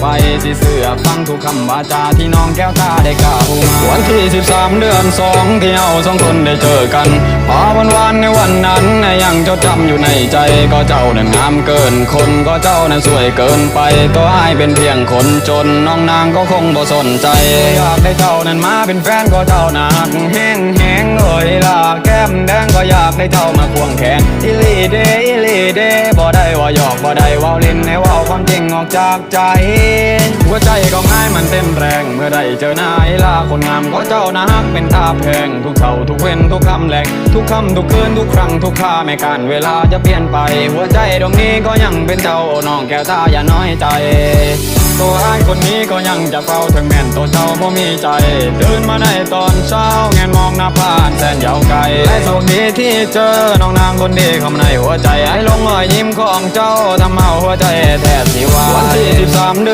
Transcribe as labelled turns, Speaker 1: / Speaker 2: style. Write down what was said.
Speaker 1: ไปสิเสือฟังทุกคำวาจาที่น้องแก้วตาได้กล่าวมาวันที่ 13 เดือนสองที่เราสองคนได้เจอกันพอวันวานในวันนั้นยังจดจำอยู่ในใจก็เจ้านั้นงามเกินคนก็เจ้านั้นสวยเกินไปตัวอายเป็นเพียงคนจนน้องนางก็คงบ่สนใจอยากได้เจ้านั้นมาเป็นแฟนก็เจ้านักแห้งแห้งเอ่ยล่ะแก้มแดงก็อยากได้เจ้ามาควงแขนอิลีเดอิลีเดบ่ได้ว่าหยอกบ่ได้ว่าเล่นให้ว่าความ ออกจากใจ หัวใจก็ง่ายมันเต้นแรง เมื่อได้เจอหน้าไอ้ลาคนงามก็เจ้านะฮักเป็นท่าแพง ทุกเท่าทุกเว้นทุกคำแหลกทุกคำทุกคืนทุกครั้งทุกค่าไม่การเวลาจะเปลี่ยนไป หัวใจดวงนี้ก็ยังเป็นเจ้าน้องแก้วตาอย่าน้อยใจตัวอ้ายคนนี้ก็ยังจะเฝ้าถึงแม่นตัวเจ้าบ่มีใจตื่นมาในตอนเช้าแงนมองหน้าผ่านแสนยาวไกลและโชคดีที่เจอน้องนางคนดีเข้ามาในหัวใจไอ้ลงรอยยิ้มของเจ้าทำเอาหัวใจแทบ